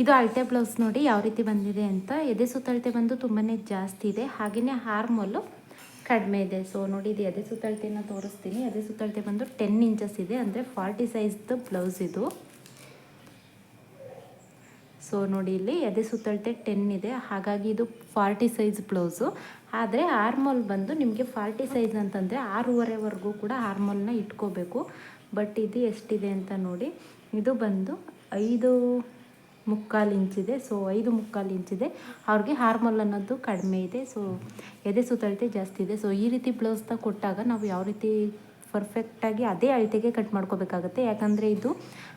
ಇದು ಅಳತೆ ಬ್ಲೌಸ್ ನೋಡಿ ಯಾವ ರೀತಿ ಬಂದಿದೆ ಅಂತ. ಎದೆ ಸುತ್ತಳತೆ ಬಂದು ತುಂಬಾ ಜಾಸ್ತಿ ಇದೆ. ಹಾಗೆಯೇ ಹಾರ್ಮೋಲು ಕಡಿಮೆ ಇದೆ. ಸೊ ನೋಡಿ, ಇದು ಎದೆ ಸುತ್ತಳತೆಯನ್ನು ತೋರಿಸ್ತೀನಿ. ಎದೆ ಸುತ್ತಳತೆ ಬಂದು ಟೆನ್ ಇಂಚಸ್ ಇದೆ. ಅಂದರೆ ಫಾರ್ಟಿ ಸೈಜ್ದು ಬ್ಲೌಸ್ ಇದು. ಸೊ ನೋಡಿ, ಇಲ್ಲಿ ಎದೆ ಸುತ್ತಳತೆ ಟೆನ್ ಇದೆ. ಹಾಗಾಗಿ ಇದು ಫಾರ್ಟಿ ಸೈಜ್ ಬ್ಲೌಸು. ಆದರೆ ಆರ್ಮೋಲ್ ಬಂದು ನಿಮಗೆ ಫಾರ್ಟಿ ಸೈಜ್ ಅಂತಂದರೆ ಆರೂವರೆವರೆಗೂ ಕೂಡ ಆರ್ಮೋಲ್ನ ಇಟ್ಕೋಬೇಕು. ಬಟ್ ಇದು ಎಷ್ಟಿದೆ ಅಂತ ನೋಡಿ, ಇದು ಬಂದು ಐದು ಮುಕ್ಕಾಲು ಇಂಚಿದೆ ಸೊ ಐದು ಮುಕ್ಕಾಲು ಇಂಚಿದೆ ಅವ್ರಿಗೆ ಹಾರ್ಮಲ್ ಅನ್ನೋದು ಕಡಿಮೆ ಇದೆ. ಸೊ ಎದೆ ಸುತ್ತಳತೆ ಜಾಸ್ತಿ ಇದೆ. ಸೊ ಈ ರೀತಿ ಬ್ಲೌಸ್ನ ಕೊಟ್ಟಾಗ ನಾವು ಯಾವ ರೀತಿ ಪರ್ಫೆಕ್ಟಾಗಿ ಅದೇ ಅಳತೆಗೆ ಕಟ್ ಮಾಡ್ಕೋಬೇಕಾಗುತ್ತೆ. ಯಾಕಂದರೆ ಇದು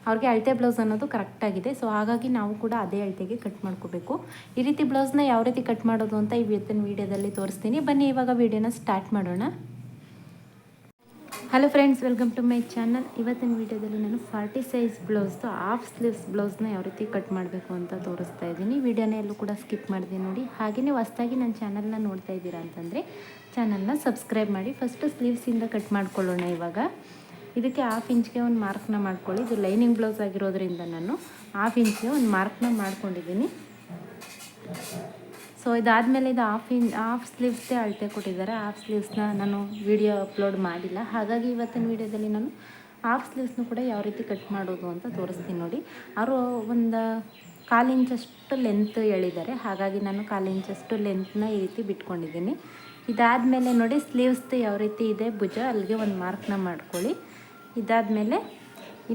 ಅವ್ರಿಗೆ ಅಳತೆ ಬ್ಲೌಸ್ ಅನ್ನೋದು ಕರೆಕ್ಟಾಗಿದೆ ಸೊ ಹಾಗಾಗಿ ನಾವು ಕೂಡ ಅದೇ ಅಳತೆಗೆ ಕಟ್ ಮಾಡ್ಕೋಬೇಕು. ಈ ರೀತಿ ಬ್ಲೌಸ್ನ ಯಾವ ರೀತಿ ಕಟ್ ಮಾಡೋದು ಅಂತ ಇವತ್ತಿನ ವೀಡಿಯೋದಲ್ಲಿ ತೋರಿಸ್ತೀನಿ. ಬನ್ನಿ, ಇವಾಗ ವೀಡಿಯೋನ ಸ್ಟಾರ್ಟ್ ಮಾಡೋಣ. Hello friends welcome to my channel ಇವತ್ತಿನ ವೀಡಿಯೋದಲ್ಲಿ ನಾನು ಫಾರ್ಟಿ ಸೈಜ್ ಬ್ಲೌಸ್ದು ಹಾಫ್ ಸ್ಲೀವ್ಸ್ ಬ್ಲೌಸ್ನ ಯಾವ ರೀತಿ ಕಟ್ ಮಾಡಬೇಕು ಅಂತ ತೋರಿಸ್ತಾ ಇದ್ದೀನಿ. ವೀಡಿಯೋನ ಎಲ್ಲೂ ಕೂಡ ಸ್ಕಿಪ್ ಮಾಡಿದೆ ನೋಡಿ. ಹಾಗೆಯೇ ಹೊಸ್ದಾಗಿ ನನ್ನ ಚಾನಲ್ನ ನೋಡ್ತಾ ಇದ್ದೀರಾ ಅಂತಂದರೆ ಚಾನಲ್ನ ಸಬ್ಸ್ಕ್ರೈಬ್ ಮಾಡಿ. ಫಸ್ಟು ಸ್ಲೀವ್ಸಿಂದ ಕಟ್ ಮಾಡ್ಕೊಳ್ಳೋಣ ಇವಾಗ. ಇದಕ್ಕೆ ಹಾಫ್ ಇಂಚ್ಗೆ ಒಂದು ಮಾರ್ಕ್ನ ಮಾಡ್ಕೊಳ್ಳಿ. ಇದು ಲೈನಿಂಗ್ ಬ್ಲೌಸ್ ಆಗಿರೋದ್ರಿಂದ ನಾನು ಹಾಫ್ ಇಂಚ್ಗೆ ಒಂದು ಮಾರ್ಕ್ನ ಮಾಡ್ಕೊಂಡಿದ್ದೀನಿ. ಸೊ ಇದಾದಮೇಲೆ ಇದು ಹಾಫ್ ಇನ್ ಹಾಫ್ ಸ್ಲೀವ್ಸ್ದೇ ಅಳತೆ ಕೊಟ್ಟಿದ್ದಾರೆ. ಹಾಫ್ ಸ್ಲೀವ್ಸ್ನ ನಾನು ವಿಡಿಯೋ ಅಪ್ಲೋಡ್ ಮಾಡಿಲ್ಲ. ಹಾಗಾಗಿ ಇವತ್ತಿನ ವಿಡಿಯೋದಲ್ಲಿ ನಾನು ಹಾಫ್ ಸ್ಲೀವ್ಸ್ನು ಕೂಡ ಯಾವ ರೀತಿ ಕಟ್ ಮಾಡೋದು ಅಂತ ತೋರಿಸ್ತೀನಿ ನೋಡಿ. ಅವರು ಒಂದು ಕಾಲು ಇಂಚಷ್ಟು ಲೆಂತ್ ಹೇಳಿದ್ದಾರೆ ಹಾಗಾಗಿ ನಾನು ಕಾಲು ಇಂಚಷ್ಟು ಲೆಂತ್ನ ಈ ರೀತಿ ಬಿಟ್ಕೊಂಡಿದ್ದೀನಿ. ಇದಾದಮೇಲೆ ನೋಡಿ ಸ್ಲೀವ್ಸ್ದು ಯಾವ ರೀತಿ ಇದೆ ಭುಜ, ಅಲ್ಲಿಗೆ ಒಂದು ಮಾರ್ಕ್ನ ಮಾಡ್ಕೊಳ್ಳಿ. ಇದಾದಮೇಲೆ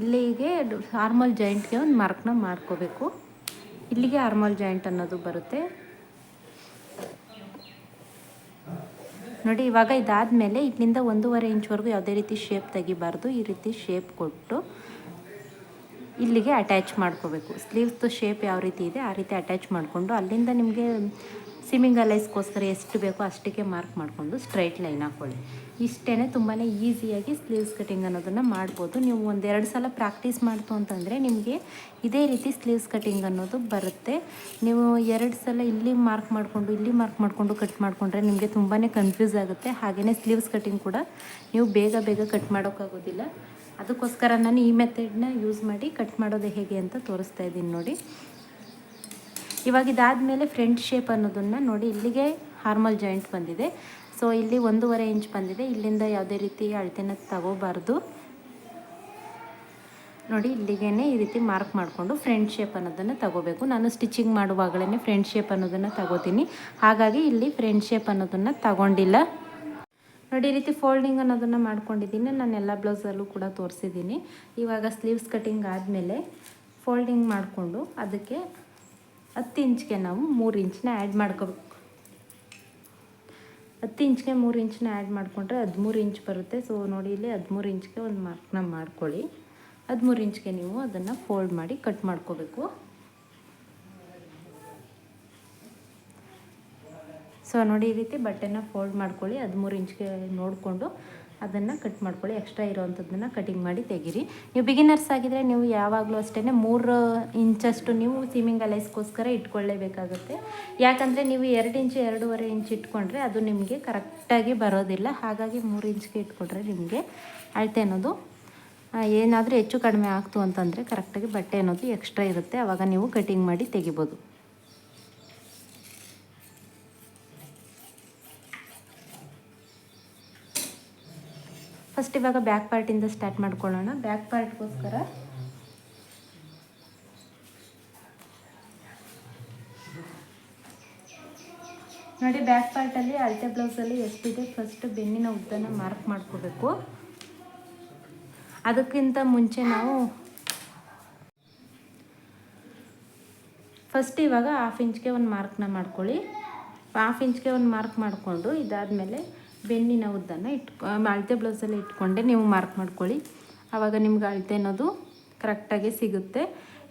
ಇಲ್ಲಿಗೆ ಹಾರ್ಮಲ್ ಜಾಯಿಂಟ್ಗೆ ಒಂದು ಮಾರ್ಕ್ನ ಮಾಡ್ಕೋಬೇಕು. ಇಲ್ಲಿಗೆ ಆರ್ಮಲ್ ಜಾಯಿಂಟ್ ಅನ್ನೋದು ಬರುತ್ತೆ. ನೋಡಿ, ಇವಾಗ ಇದಾದಮೇಲೆ ಇಲ್ಲಿಂದ ಒಂದೂವರೆ ಇಂಚ್ವರೆಗೂ ಯಾವುದೇ ರೀತಿ ಶೇಪ್ ತೆಗಿಬಾರ್ದು. ಈ ರೀತಿ ಶೇಪ್ ಕೊಟ್ಟು ಇಲ್ಲಿಗೆ ಅಟ್ಯಾಚ್ ಮಾಡ್ಕೋಬೇಕು. ಸ್ಲೀವ್ಸ್ದು ಶೇಪ್ ಯಾವ ರೀತಿ ಇದೆ, ಆ ರೀತಿ ಅಟ್ಯಾಚ್ ಮಾಡಿಕೊಂಡು ಅಲ್ಲಿಂದ ನಿಮಗೆ ಸಿಮ್ಮಿಂಗ್ ಅಲೈಸ್ಗೋಸ್ಕರ ಎಷ್ಟು ಬೇಕೋ ಅಷ್ಟಕ್ಕೆ ಮಾರ್ಕ್ ಮಾಡಿಕೊಂಡು ಸ್ಟ್ರೈಟ್ ಲೈನ್ ಹಾಕ್ಕೊಳ್ಳಿ ಇಷ್ಟೇ ತುಂಬಾ ಈಸಿಯಾಗಿ ಸ್ಲೀವ್ಸ್ ಕಟಿಂಗ್ ಅನ್ನೋದನ್ನು ಮಾಡ್ಬೋದು. ನೀವು ಒಂದೆರಡು ಸಲ ಪ್ರಾಕ್ಟೀಸ್ ಮಾಡ್ತು ಅಂತಂದರೆ ನಿಮಗೆ ಇದೇ ರೀತಿ ಸ್ಲೀವ್ಸ್ ಕಟಿಂಗ್ ಅನ್ನೋದು ಬರುತ್ತೆ. ನೀವು ಎರಡು ಸಲ ಇಲ್ಲಿ ಮಾರ್ಕ್ ಮಾಡಿಕೊಂಡು, ಇಲ್ಲಿ ಮಾರ್ಕ್ ಮಾಡಿಕೊಂಡು, ಕಟ್ ಮಾಡಿಕೊಂಡ್ರೆ ನಿಮಗೆ ತುಂಬಾ ಕನ್ಫ್ಯೂಸ್ ಆಗುತ್ತೆ. ಹಾಗೆಯೇ ಸ್ಲೀವ್ಸ್ ಕಟಿಂಗ್ ಕೂಡ ನೀವು ಬೇಗ ಬೇಗ ಕಟ್ ಮಾಡೋಕ್ಕಾಗೋದಿಲ್ಲ. ಅದಕ್ಕೋಸ್ಕರ ನಾನು ಈ ಮೆಥಡ್ನ ಯೂಸ್ ಮಾಡಿ ಕಟ್ ಮಾಡೋದು ಹೇಗೆ ಅಂತ ತೋರಿಸ್ತಾ ಇದ್ದೀನಿ ನೋಡಿ. ಇವಾಗ ಇದಾದಮೇಲೆ ಫ್ರಂಟ್ ಶೇಪ್ ಅನ್ನೋದನ್ನು ನೋಡಿ ಇಲ್ಲಿಗೆ ಹಾರ್ಮಲ್ ಜಾಯಿಂಟ್ ಬಂದಿದೆ. ಸೊ ಇಲ್ಲಿ ಒಂದೂವರೆ ಇಂಚ್ ಬಂದಿದೆ. ಇಲ್ಲಿಂದ ಯಾವುದೇ ರೀತಿ ಅಳತೆನ ತಗೋಬಾರ್ದು. ನೋಡಿ ಇಲ್ಲಿಗೇ ಈ ರೀತಿ ಮಾರ್ಕ್ ಮಾಡಿಕೊಂಡು ಫ್ರಂಟ್ ಶೇಪ್ ಅನ್ನೋದನ್ನು ತಗೋಬೇಕು. ನಾನು ಸ್ಟಿಚಿಂಗ್ ಮಾಡುವಾಗಲೇ ಫ್ರಂಟ್ ಶೇಪ್ ಅನ್ನೋದನ್ನು ತಗೋತೀನಿ. ಹಾಗಾಗಿ ಇಲ್ಲಿ ಫ್ರಂಟ್ ಶೇಪ್ ಅನ್ನೋದನ್ನು ತಗೊಂಡಿಲ್ಲ. ನೋಡಿ, ಈ ರೀತಿ ಫೋಲ್ಡಿಂಗ್ ಅನ್ನೋದನ್ನು ಮಾಡ್ಕೊಂಡಿದ್ದೀನಿ. ನಾನು ಎಲ್ಲ ಬ್ಲೌಸಲ್ಲೂ ಕೂಡ ತೋರಿಸಿದ್ದೀನಿ. ಇವಾಗ ಸ್ಲೀವ್ಸ್ ಕಟಿಂಗ್ ಆದಮೇಲೆ ಫೋಲ್ಡಿಂಗ್ ಮಾಡಿಕೊಂಡು ಅದಕ್ಕೆ ಹತ್ತು ಇಂಚ್ಗೆ ನಾವು ಮೂರು ಇಂಚನ್ನ ಆ್ಯಡ್ ಮಾಡ್ಕೋಬೇಕು. ಹತ್ತು ಇಂಚ್ಗೆ ಮೂರು ಇಂಚನ್ನ ಆ್ಯಡ್ ಮಾಡಿಕೊಂಡ್ರೆ ಹದಿಮೂರು ಇಂಚ್ ಬರುತ್ತೆ. ಸೊ ನೋಡಿ, ಇಲ್ಲಿ ಹದಿಮೂರು ಇಂಚ್ಗೆ ಒಂದು ಮಾರ್ಕ್ನ ಮಾಡ್ಕೊಳ್ಳಿ. ಹದಿಮೂರು ಇಂಚ್ಗೆ ನೀವು ಅದನ್ನು ಫೋಲ್ಡ್ ಮಾಡಿ ಕಟ್ ಮಾಡ್ಕೋಬೇಕು. ಸೊ ನೋಡಿ, ಈ ರೀತಿ ಬಟ್ಟೆನ ಫೋಲ್ಡ್ ಮಾಡ್ಕೊಳ್ಳಿ. ಹದಿಮೂರು ಇಂಚ್ಗೆ ನೋಡಿಕೊಂಡು ಅದನ್ನು ಕಟ್ ಮಾಡ್ಕೊಳ್ಳಿ. ಎಕ್ಸ್ಟ್ರಾ ಇರೋವಂಥದ್ದನ್ನು ಕಟಿಂಗ್ ಮಾಡಿ ತೆಗೀರಿ. ನೀವು ಬಿಗಿನರ್ಸ್ ಆಗಿದ್ರೆ ನೀವು ಯಾವಾಗಲೂ ಅಷ್ಟೇ ಮೂರು ಇಂಚಷ್ಟು ನೀವು ಸೀಮಿಂಗ್ ಅಲೈಸ್ಗೋಸ್ಕರ ಇಟ್ಕೊಳ್ಳೇಬೇಕಾಗುತ್ತೆ. ಯಾಕಂದರೆ ನೀವು ಎರಡು ಇಂಚು, ಎರಡೂವರೆ ಇಂಚ್ ಇಟ್ಕೊಂಡ್ರೆ ಅದು ನಿಮಗೆ ಕರೆಕ್ಟಾಗಿ ಬರೋದಿಲ್ಲ. ಹಾಗಾಗಿ ಮೂರು ಇಂಚ್ಗೆ ಇಟ್ಕೊಂಡ್ರೆ ನಿಮಗೆ ಅಳತೆ ಅನ್ನೋದು. ಏನಾದರೂ ಹೆಚ್ಚು ಕಡಿಮೆ ಆಗ್ತು ಅಂತಂದರೆ ಕರೆಕ್ಟಾಗಿ ಬಟ್ಟೆ ಅನ್ನೋದು ಎಕ್ಸ್ಟ್ರಾ ಇರುತ್ತೆ. ಆವಾಗ ನೀವು ಕಟಿಂಗ್ ಮಾಡಿ ತೆಗಿಬೋದು. ಫಸ್ಟ್ ಇವಾಗ ಬ್ಯಾಕ್ ಪಾರ್ಟಿಂದ ಸ್ಟಾರ್ಟ್ ಮಾಡ್ಕೊಳ್ಳೋಣ. ಬ್ಯಾಕ್ ಪಾರ್ಟ್ಗೋಸ್ಕರ ನೋಡಿ ಬ್ಯಾಕ್ ಪಾರ್ಟಲ್ಲಿ ಅಳತೆ ಬ್ಲೌಸಲ್ಲಿ ಎಷ್ಟಿದೆ? ಫಸ್ಟ್ ಬೆನ್ನಿನ ಉದ್ದನ ಮಾರ್ಕ್ ಮಾಡ್ಕೋಬೇಕು. ಅದಕ್ಕಿಂತ ಮುಂಚೆ ನಾವು ಫಸ್ಟ್ ಇವಾಗ ಹಾಫ್ ಇಂಚ್ಗೆ ಒಂದು ಮಾರ್ಕ್ನ ಮಾಡ್ಕೊಳ್ಳಿ. ಹಾಫ್ ಇಂಚ್ಗೆ ಒಂದು ಮಾರ್ಕ್ ಮಾಡಿಕೊಂಡು ಇದಾದಮೇಲೆ ಬೆನ್ನಿನ ಉದ್ದನ ಇಟ್ಕೊ ಅಳತೆ ಬ್ಲೌಸಲ್ಲಿ ಇಟ್ಕೊಂಡೆ ನೀವು ಮಾರ್ಕ್ ಮಾಡ್ಕೊಳ್ಳಿ. ಆವಾಗ ನಿಮ್ಗೆ ಅಳತೆ ಅನ್ನೋದು ಕರೆಕ್ಟಾಗಿ ಸಿಗುತ್ತೆ.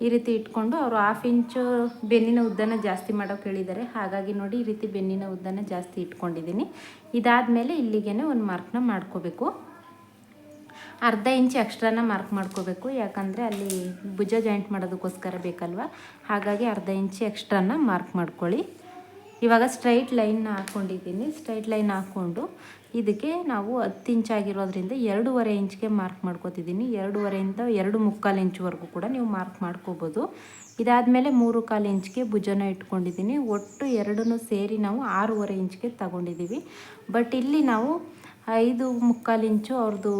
ಈ ರೀತಿ ಇಟ್ಕೊಂಡು ಅವರು ಹಾಫ್ ಇಂಚು ಬೆನ್ನಿನ ಉದ್ದನ ಜಾಸ್ತಿ ಮಾಡೋಕೆ ಹೇಳಿದ್ದಾರೆ. ಹಾಗಾಗಿ ನೋಡಿ ಈ ರೀತಿ ಬೆನ್ನಿನ ಉದ್ದನ ಜಾಸ್ತಿ ಇಟ್ಕೊಂಡಿದ್ದೀನಿ. ಇದಾದಮೇಲೆ ಇಲ್ಲಿಗೆ ಒಂದು ಮಾರ್ಕ್ನ ಮಾಡ್ಕೋಬೇಕು. ಅರ್ಧ ಇಂಚ್ ಎಕ್ಸ್ಟ್ರಾನ ಮಾರ್ಕ್ ಮಾಡ್ಕೋಬೇಕು. ಯಾಕಂದರೆ ಅಲ್ಲಿ ಭುಜ ಜಾಯಿಂಟ್ ಮಾಡೋದಕ್ಕೋಸ್ಕರ ಬೇಕಲ್ವ? ಹಾಗಾಗಿ ಅರ್ಧ ಇಂಚ್ ಎಕ್ಸ್ಟ್ರಾನ ಮಾರ್ಕ್ ಮಾಡ್ಕೊಳ್ಳಿ. ಇವಾಗ ಸ್ಟ್ರೈಟ್ ಲೈನ್ ಹಾಕ್ಕೊಂಡಿದ್ದೀನಿ ಸ್ಟ್ರೈಟ್ ಲೈನ್ ಹಾಕ್ಕೊಂಡು ಇದಕ್ಕೆ ನಾವು ಹತ್ತು ಇಂಚ್ ಆಗಿರೋದ್ರಿಂದ ಎರಡೂವರೆ ಇಂಚ್ಗೆ ಮಾರ್ಕ್ ಮಾಡ್ಕೋತಿದ್ದೀನಿ. ಎರಡೂವರೆಯಿಂದ ಎರಡು ಮುಕ್ಕಾಲು ಇಂಚ್ವರೆಗೂ ಕೂಡ ನೀವು ಮಾರ್ಕ್ ಮಾಡ್ಕೋಬೋದು. ಇದಾದಮೇಲೆ ಮೂರು ಕಾಲು ಇಂಚ್ಗೆ ಭುಜನ ಇಟ್ಕೊಂಡಿದ್ದೀನಿ. ಒಟ್ಟು ಎರಡನ್ನೂ ಸೇರಿ ನಾವು ಆರೂವರೆ ಇಂಚ್ಗೆ ತಗೊಂಡಿದ್ದೀವಿ. ಬಟ್ ಇಲ್ಲಿ ನಾವು ಐದು ಮುಕ್ಕಾಲು ಇಂಚು ಅವ್ರದ್ದು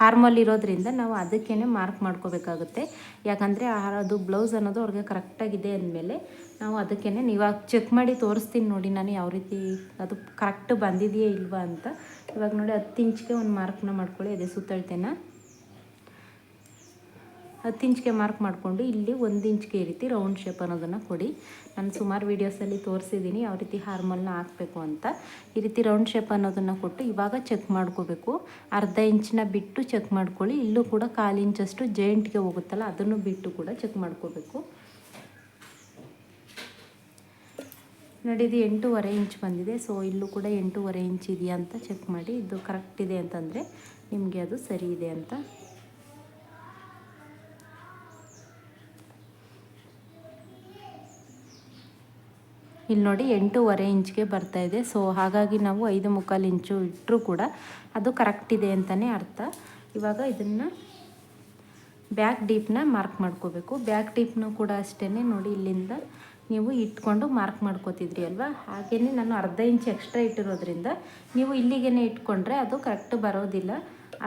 ಹಾರ್ಮಲ್ ಇರೋದ್ರಿಂದ ನಾವು ಅದಕ್ಕೇ ಮಾರ್ಕ್ ಮಾಡ್ಕೋಬೇಕಾಗುತ್ತೆ. ಯಾಕಂದರೆ ಅದು ಬ್ಲೌಸ್ ಅನ್ನೋದು ಅವ್ರಿಗೆ ಕರೆಕ್ಟಾಗಿದೆ ಅಂದಮೇಲೆ ನಾವು ಅದಕ್ಕೇ ಇವಾಗ ಚೆಕ್ ಮಾಡಿ ತೋರಿಸ್ತೀನಿ ನೋಡಿ ನಾನು ಯಾವ ರೀತಿ ಅದು ಕರೆಕ್ಟ್ ಬಂದಿದೆಯೇ ಇಲ್ವಾ ಅಂತ. ಇವಾಗ ನೋಡಿ ಹತ್ತು ಇಂಚ್ಗೆ ಒಂದು ಮಾರ್ಕ್ನ ಮಾಡ್ಕೊಳ್ಳಿ, ಅದೇ ಸುತ್ತಳ್ತೇನ. ಹತ್ತು ಇಂಚ್ಗೆ ಮಾರ್ಕ್ ಮಾಡಿಕೊಂಡು ಇಲ್ಲಿ ಒಂದು ಇಂಚ್ಗೆ ಈ ರೀತಿ ರೌಂಡ್ ಶೇಪ್ ಅನ್ನೋದನ್ನು ಕೊಡಿ. ನಾನು ಸುಮಾರು ವೀಡಿಯೋಸಲ್ಲಿ ತೋರಿಸಿದ್ದೀನಿ ಯಾವ ರೀತಿ ಹಾರ್ಮಲ್ನ ಹಾಕಬೇಕು ಅಂತ. ಈ ರೀತಿ ರೌಂಡ್ ಶೇಪ್ ಅನ್ನೋದನ್ನು ಕೊಟ್ಟು ಇವಾಗ ಚೆಕ್ ಮಾಡ್ಕೋಬೇಕು. ಅರ್ಧ ಇಂಚನ್ನ ಬಿಟ್ಟು ಚೆಕ್ ಮಾಡ್ಕೊಳ್ಳಿ. ಇಲ್ಲೂ ಕೂಡ ಕಾಲು ಇಂಚಷ್ಟು ಜೈಂಟ್ಗೆ ಹೋಗುತ್ತಲ್ಲ ಅದನ್ನು ಬಿಟ್ಟು ಕೂಡ ಚೆಕ್ ಮಾಡ್ಕೋಬೇಕು. ನೋಡಿದು ಎಂಟೂವರೆ ಇಂಚ್ ಬಂದಿದೆ. ಸೊ ಇಲ್ಲೂ ಕೂಡ ಎಂಟೂವರೆ ಇಂಚ್ ಇದೆಯಾ ಅಂತ ಚೆಕ್ ಮಾಡಿ. ಇದು ಕರೆಕ್ಟ್ ಇದೆ ಅಂತಂದರೆ ನಿಮಗೆ ಅದು ಸರಿ ಇದೆ ಅಂತ. ಇಲ್ಲಿ ನೋಡಿ ಎಂಟೂವರೆ ಇಂಚ್ಗೆ ಬರ್ತಾ ಇದೆ. ಸೊ ಹಾಗಾಗಿ ನಾವು ಐದು ಮುಕ್ಕಾಲು ಇಂಚು ಇಟ್ಟರೂ ಕೂಡ ಅದು ಕರೆಕ್ಟ್ ಇದೆ ಅಂತಲೇ ಅರ್ಥ. ಇವಾಗ ಇದನ್ನು ಬ್ಯಾಕ್ ಡೀಪ್ನ ಮಾರ್ಕ್ ಮಾಡ್ಕೋಬೇಕು. ಬ್ಯಾಕ್ ಡೀಪ್ನೂ ಕೂಡ ಅಷ್ಟೇ ನೋಡಿ ಇಲ್ಲಿಂದ ನೀವು ಇಟ್ಕೊಂಡು ಮಾರ್ಕ್ ಮಾಡ್ಕೋತಿದ್ರಿ ಅಲ್ವಾ? ಹಾಗೇ ನಾನು ಅರ್ಧ ಇಂಚ್ ಎಕ್ಸ್ಟ್ರಾ ಇಟ್ಟಿರೋದ್ರಿಂದ ನೀವು ಇಲ್ಲಿಗೇ ಇಟ್ಕೊಂಡ್ರೆ ಅದು ಕರೆಕ್ಟ್ ಬರೋದಿಲ್ಲ.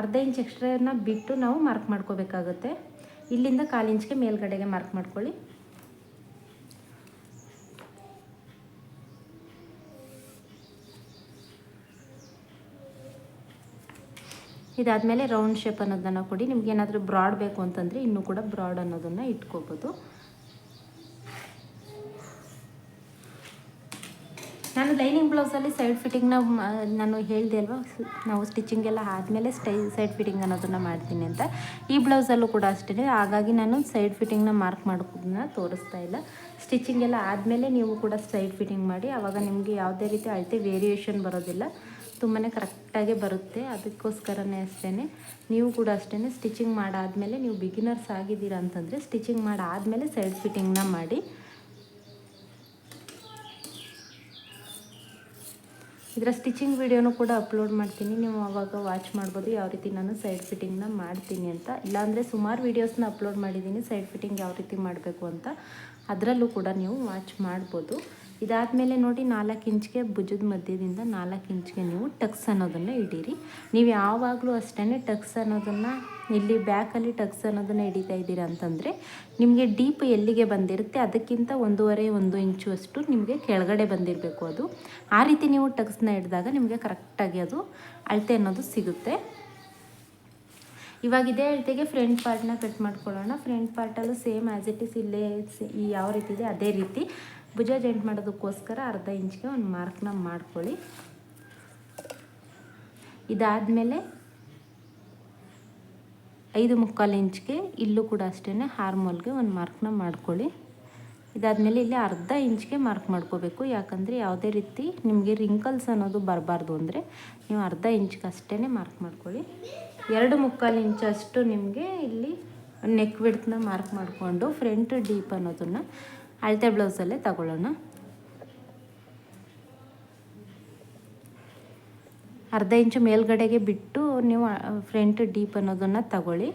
ಅರ್ಧ ಇಂಚ್ ಎಕ್ಸ್ಟ್ರಾನ ಬಿಟ್ಟು ನಾವು ಮಾರ್ಕ್ ಮಾಡ್ಕೋಬೇಕಾಗುತ್ತೆ. ಇಲ್ಲಿಂದ ಕಾಲು ಇಂಚ್ಗೆ ಮೇಲ್ಗಡೆಗೆ ಮಾರ್ಕ್ ಮಾಡ್ಕೊಳ್ಳಿ. ಇದಾದಮೇಲೆ ರೌಂಡ್ ಶೇಪ್ ಅನ್ನೋದನ್ನು ಕೊಡಿ. ನಿಮ್ಗೆ ಏನಾದರೂ ಬ್ರಾಡ್ ಬೇಕು ಅಂತಂದರೆ ಇನ್ನೂ ಕೂಡ ಬ್ರಾಡ್ ಅನ್ನೋದನ್ನು ಇಟ್ಕೋಬೋದು. ನಾನು ಲೈನಿಂಗ್ ಬ್ಲೌಸಲ್ಲಿ ಸೈಡ್ ಫಿಟ್ಟಿಂಗ್ನ ನಾನು ಹೇಳಿದೆ ಅಲ್ವಾ? ನಾವು ಸ್ಟಿಚಿಂಗ್ ಎಲ್ಲ ಆದಮೇಲೆ ಸ್ಟೈ, ಸೈಡ್ ಫಿಟ್ಟಿಂಗ್ ಅನ್ನೋದನ್ನು ಮಾಡ್ತೀನಿ ಅಂತ. ಈ ಬ್ಲೌಸಲ್ಲೂ ಕೂಡ ಅಷ್ಟೇ ಹಾಗಾಗಿ ನಾನು ಸೈಡ್ ಫಿಟ್ಟಿಂಗ್ನ ಮಾರ್ಕ್ ಮಾಡೋದನ್ನ ತೋರಿಸ್ತಾ ಇಲ್ಲ. ಸ್ಟಿಚಿಂಗ್ ಎಲ್ಲ ಆದಮೇಲೆ ನೀವು ಕೂಡ ಸೈಡ್ ಫಿಟ್ಟಿಂಗ್ ಮಾಡಿ. ಆವಾಗ ನಿಮಗೆ ಯಾವುದೇ ರೀತಿ ಅಳತೆ ವೇರಿಯೇಷನ್ ಬರೋದಿಲ್ಲ. ತುಂಬಾ ಕರೆಕ್ಟಾಗಿ ಬರುತ್ತೆ. ಅದಕ್ಕೋಸ್ಕರನೇ ಅಷ್ಟೇ ನೀವು ಕೂಡ ಅಷ್ಟೇ ಸ್ಟಿಚಿಂಗ್ ಮಾಡಾದಮೇಲೆ ನೀವು ಬಿಗಿನರ್ಸ್ ಆಗಿದ್ದೀರಾ ಅಂತಂದರೆ ಸ್ಟಿಚಿಂಗ್ ಮಾಡಾದಮೇಲೆ ಸೈಡ್ ಫಿಟ್ಟಿಂಗ್ನ ಮಾಡಿ. ಇದರ ಸ್ಟಿಚಿಂಗ್ ವಿಡಿಯೋನು ಕೂಡ ಅಪ್ಲೋಡ್ ಮಾಡ್ತೀನಿ. ನೀವು ಆವಾಗ ವಾಚ್ ಮಾಡ್ಬೋದು. ಯಾವ ರೀತಿ ನಾನು ಸೈಡ್ ಫಿಟ್ಟಿಂಗ್ನ ಮಾಡ್ತೀನಿ ಅಂತ. ಇಲ್ಲಾಂದರೆ ಸುಮಾರು ವೀಡಿಯೋಸ್ನ ಅಪ್ಲೋಡ್ ಮಾಡಿದ್ದೀನಿ. ಸೈಡ್ ಫಿಟ್ಟಿಂಗ್ ಯಾವ ರೀತಿ ಮಾಡಬೇಕು ಅಂತ. ಅದರಲ್ಲೂ ಕೂಡ ನೀವು ವಾಚ್ ಮಾಡ್ಬೋದು. ಇದಾದಮೇಲೆ ನೋಡಿ ನಾಲ್ಕು ಇಂಚ್ಗೆ ಭುಜದ ಮಧ್ಯದಿಂದ ನಾಲ್ಕು ಇಂಚ್ಗೆ ನೀವು ಟಕ್ಸ್ ಅನ್ನೋದನ್ನು ಇಡೀರಿ ನೀವು ಯಾವಾಗಲೂ ಅಷ್ಟೇ ಟಕ್ಸ್ ಅನ್ನೋದನ್ನು ಇಲ್ಲಿ ಬ್ಯಾಕಲ್ಲಿ ಟಕ್ಸ್ ಅನ್ನೋದನ್ನು ಹಿಡಿತಾ ಇದ್ದೀರಾ ಅಂತಂದರೆ ನಿಮಗೆ ಡೀಪ್ ಎಲ್ಲಿಗೆ ಬಂದಿರುತ್ತೆ ಅದಕ್ಕಿಂತ ಒಂದೂವರೆ, ಒಂದು ಇಂಚು ಅಷ್ಟು ನಿಮಗೆ ಕೆಳಗಡೆ ಬಂದಿರಬೇಕು ಅದು. ಆ ರೀತಿ ನೀವು ಟಕ್ಸ್ನ ಹಿಡಿದಾಗ ನಿಮಗೆ ಕರೆಕ್ಟಾಗಿ ಅದು ಅಳತೆ ಅನ್ನೋದು ಸಿಗುತ್ತೆ. ಇವಾಗ ಇದೇ ಅಳತೆಗೆ ಫ್ರಂಟ್ ಪಾರ್ಟ್ನ ಕಟ್ ಮಾಡ್ಕೊಳ್ಳೋಣ. ಫ್ರಂಟ್ ಪಾರ್ಟಲ್ಲೂ ಸೇಮ್ ಆ್ಯಸ್ ಇಟ್ ಇಸ್ ಇಲ್ಲೇ ಯಾವ ರೀತಿ ಇದೆ ಅದೇ ರೀತಿ. ಭುಜ ಜಂಟ್ ಮಾಡೋದಕ್ಕೋಸ್ಕರ ಅರ್ಧ ಇಂಚ್ಗೆ ಒಂದು ಮಾರ್ಕ್ನ ಮಾಡ್ಕೊಳ್ಳಿ. ಇದಾದಮೇಲೆ ಐದು ಮುಕ್ಕಾಲು ಇಂಚ್ಗೆ ಇಲ್ಲೂ ಕೂಡ ಅಷ್ಟೇ ಹಾರ್ಮೋಲ್ಗೆ ಒಂದು ಮಾರ್ಕ್ನ ಮಾಡ್ಕೊಳ್ಳಿ. ಇದಾದಮೇಲೆ ಇಲ್ಲಿ ಅರ್ಧ ಇಂಚ್ಗೆ ಮಾರ್ಕ್ ಮಾಡ್ಕೋಬೇಕು. ಯಾಕಂದರೆ ಯಾವುದೇ ರೀತಿ ನಿಮಗೆ ರಿಂಕಲ್ಸ್ ಅನ್ನೋದು ಬರಬಾರ್ದು ಅಂದರೆ ನೀವು ಅರ್ಧ ಇಂಚ್ಗೆ ಅಷ್ಟೇ ಮಾರ್ಕ್ ಮಾಡ್ಕೊಳ್ಳಿ. ಎರಡು ಮುಕ್ಕಾಲು ಇಂಚಷ್ಟು ನಿಮಗೆ ಇಲ್ಲಿ ನೆಕ್ ವಿಡ್ತ್ನ ಮಾರ್ಕ್ ಮಾಡಿಕೊಂಡು ಫ್ರಂಟ್ ಡೀಪ್ ಅನ್ನೋದನ್ನು ಅಳತೆ ಬ್ಲೌಸಲ್ಲೇ ತಗೊಳ್ಳೋಣ. ಅರ್ಧ ಇಂಚು ಮೇಲ್ಗಡೆಗೆ ಬಿಟ್ಟು ನೀವು ಫ್ರಂಟ್ ಡೀಪ್ ಅನ್ನೋದನ್ನು ತಗೊಳ್ಳಿ.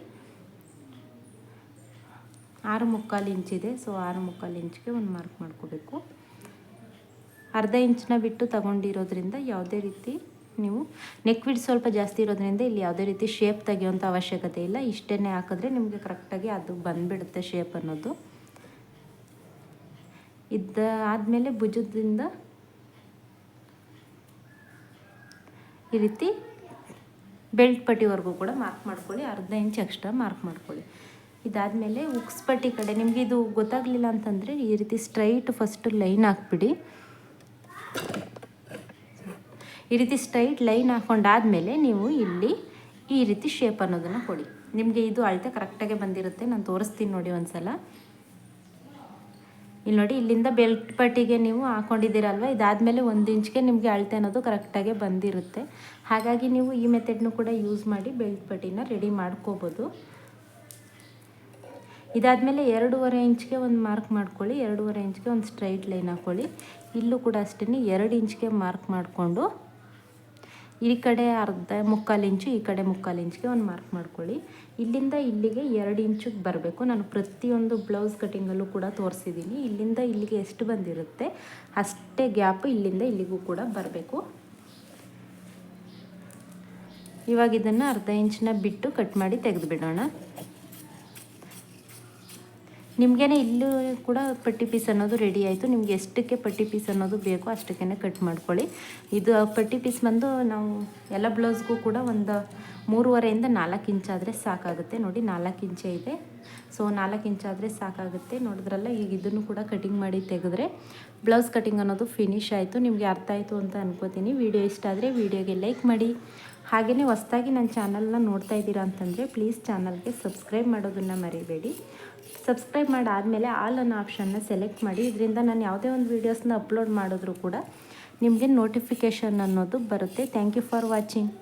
ಆರು ಮುಕ್ಕಾಲು ಇಂಚಿದೆ ಸೊ ಆರು ಮುಕ್ಕಾಲು ಇಂಚ್ಗೆ ಒಂದು ಮಾರ್ಕ್ ಮಾಡ್ಕೋಬೇಕು. ಅರ್ಧ ಇಂಚನ್ನ ಬಿಟ್ಟು ತಗೊಂಡಿರೋದ್ರಿಂದ ಯಾವುದೇ ರೀತಿ ನೀವು ನೆಕ್ ವಿಡ್ ಸ್ವಲ್ಪ ಜಾಸ್ತಿ ಇರೋದ್ರಿಂದ ಇಲ್ಲಿ ಯಾವುದೇ ರೀತಿ ಶೇಪ್ ತೆಗೆಯುವಂಥ ಅವಶ್ಯಕತೆ ಇಲ್ಲ. ಇಷ್ಟೇ ಹಾಕಿದ್ರೆ ನಿಮಗೆ ಕರೆಕ್ಟಾಗಿ ಅದು ಬಂದುಬಿಡುತ್ತೆ ಶೇಪ್ ಅನ್ನೋದು. ಇದ್ದ ಆದಮೇಲೆ ಭುಜದಿಂದ ಈ ರೀತಿ ಬೆಲ್ಟ್ ಪಟ್ಟಿವರೆಗೂ ಕೂಡ ಮಾರ್ಕ್ ಮಾಡ್ಕೊಳ್ಳಿ, ಅರ್ಧ ಇಂಚ್ ಎಕ್ಸ್ಟ್ರಾ ಮಾರ್ಕ್ ಮಾಡ್ಕೊಳ್ಳಿ. ಇದಾದಮೇಲೆ ಉಕ್ಸ್ ಪಟ್ಟಿ ಕಡೆ, ನಿಮಗೆ ಇದು ಗೊತ್ತಾಗಲಿಲ್ಲ ಅಂತಂದರೆ ಈ ರೀತಿ ಸ್ಟ್ರೈಟ್ ಫಸ್ಟ್ ಲೈನ್ ಹಾಕ್ಬಿಡಿ. ಈ ರೀತಿ ಸ್ಟ್ರೈಟ್ ಲೈನ್ ಹಾಕ್ಕೊಂಡಾದ್ಮೇಲೆ ನೀವು ಇಲ್ಲಿ ಈ ರೀತಿ ಶೇಪ್ ಅನ್ನೋದನ್ನು ಕೊಡಿ. ನಿಮಗೆ ಇದು ಅಳತೆ ಕರೆಕ್ಟಾಗೆ ಬಂದಿರುತ್ತೆ, ನಾನು ತೋರಿಸ್ತೀನಿ ನೋಡಿ ಒಂದು ಸಲ ಇಲ್ಲಿ ನೋಡಿ, ಇಲ್ಲಿಂದ ಬೆಲ್ಟ್ ಪಟ್ಟಿಗೆ ನೀವು ಹಾಕೊಂಡಿದ್ದೀರಲ್ವ? ಇದಾದಮೇಲೆ ಒಂದು ಇಂಚ್ಗೆ ನಿಮಗೆ ಅಳತೆ ಅನ್ನೋದು ಕರೆಕ್ಟಾಗಿ ಬಂದಿರುತ್ತೆ. ಹಾಗಾಗಿ ನೀವು ಈ ಮೆಥಡ್ನು ಕೂಡ ಯೂಸ್ ಮಾಡಿ ಬೆಲ್ಟ್ ಪಟ್ಟಿನ ರೆಡಿ ಮಾಡ್ಕೋಬೋದು. ಇದಾದಮೇಲೆ ಎರಡೂವರೆ ಇಂಚ್ಗೆ ಒಂದು ಮಾರ್ಕ್ ಮಾಡ್ಕೊಳ್ಳಿ. ಎರಡೂವರೆ ಇಂಚ್ಗೆ ಒಂದು ಸ್ಟ್ರೈಟ್ ಲೈನ್ ಹಾಕ್ಕೊಳ್ಳಿ ಇಲ್ಲೂ ಕೂಡ ಅಷ್ಟೇ ಎರಡು ಇಂಚ್ಗೆ ಮಾರ್ಕ್ ಮಾಡಿಕೊಂಡು ಈ ಕಡೆ ಅರ್ಧ ಮುಕ್ಕಾಲು ಇಂಚು, ಈ ಕಡೆ ಮುಕ್ಕಾಲು ಇಂಚಿಗೆ ಒಂದು ಮಾರ್ಕ್ ಮಾಡ್ಕೊಳ್ಳಿ. ಇಲ್ಲಿಂದ ಇಲ್ಲಿಗೆ ಎರಡು ಇಂಚಿಗೆ ಬರಬೇಕು. ನಾನು ಪ್ರತಿಯೊಂದು ಬ್ಲೌಸ್ ಕಟಿಂಗಲ್ಲೂ ಕೂಡ ತೋರಿಸಿದ್ದೀನಿ ಇಲ್ಲಿಂದ ಇಲ್ಲಿಗೆ ಎಷ್ಟು ಬಂದಿರುತ್ತೆ ಅಷ್ಟೇ ಗ್ಯಾಪ್ ಇಲ್ಲಿಂದ ಇಲ್ಲಿಗೂ ಕೂಡ ಬರಬೇಕು. ಇವಾಗ ಇದನ್ನು ಅರ್ಧ ಇಂಚನ್ನ ಬಿಟ್ಟು ಕಟ್ ಮಾಡಿ ತೆಗೆದುಬಿಡೋಣ. ನಿಮಗೇನೆ ಇಲ್ಲೂ ಕೂಡ ಪಟ್ಟಿ ಪೀಸ್ ಅನ್ನೋದು ರೆಡಿ ಆಯಿತು. ನಿಮ್ಗೆ ಎಷ್ಟಕ್ಕೆ ಪಟ್ಟಿ ಪೀಸ್ ಅನ್ನೋದು ಬೇಕೋ ಅಷ್ಟಕ್ಕೆ ಕಟ್ ಮಾಡ್ಕೊಳ್ಳಿ. ಇದು ಪಟ್ಟಿ ಪೀಸ್ ಬಂದು ನಾವು ಎಲ್ಲ ಬ್ಲೌಸ್ಗೂ ಕೂಡ ಒಂದು ಮೂರುವರೆಯಿಂದ ನಾಲ್ಕು ಇಂಚಾದರೆ ಸಾಕಾಗುತ್ತೆ. ನೋಡಿ ನಾಲ್ಕು ಇಂಚೆ ಇದೆ. ಸೊ ನಾಲ್ಕು ಇಂಚಾದರೆ ಸಾಕಾಗುತ್ತೆ. ನೋಡಿದ್ರಲ್ಲ, ಈಗ ಇದನ್ನು ಕೂಡ ಕಟಿಂಗ್ ಮಾಡಿ ತೆಗೆದ್ರೆ ಬ್ಲೌಸ್ ಕಟಿಂಗ್ ಅನ್ನೋದು ಫಿನಿಶ್ ಆಯಿತು. ನಿಮಗೆ ಅರ್ಥ ಆಯಿತು ಅಂತ ಅನ್ಕೋತೀನಿ. ವಿಡಿಯೋ ಇಷ್ಟ ಆದರೆ ವಿಡಿಯೋಗೆ ಲೈಕ್ ಮಾಡಿ. ಹಾಗೆಯೇ ಹೊಸ್ದಾಗಿ ನನ್ನ ಚಾನಲ್ನ ನೋಡ್ತಾ ಇದ್ದೀರಾ ಅಂತಂದರೆ ಪ್ಲೀಸ್ ಚಾನಲ್ಗೆ ಸಬ್ಸ್ಕ್ರೈಬ್ ಮಾಡೋದನ್ನು ಮರಿಬೇಡಿ. ಸಬ್ಸ್ಕ್ರೈಬ್ ಮಾಡಾದಮೇಲೆ ಆಲ್ ಅನ್ನೋ ಆಪ್ಷನ್ನ ಸೆಲೆಕ್ಟ್ ಮಾಡಿ. ಇದರಿಂದ ನಾನು ಯಾವುದೇ ಒಂದು ವೀಡಿಯೋಸ್ನ ಅಪ್ಲೋಡ್ ಮಾಡಿದ್ರೂ ಕೂಡ ನಿಮಗೆ ನೋಟಿಫಿಕೇಷನ್ ಅನ್ನೋದು ಬರುತ್ತೆ. Thank you for watching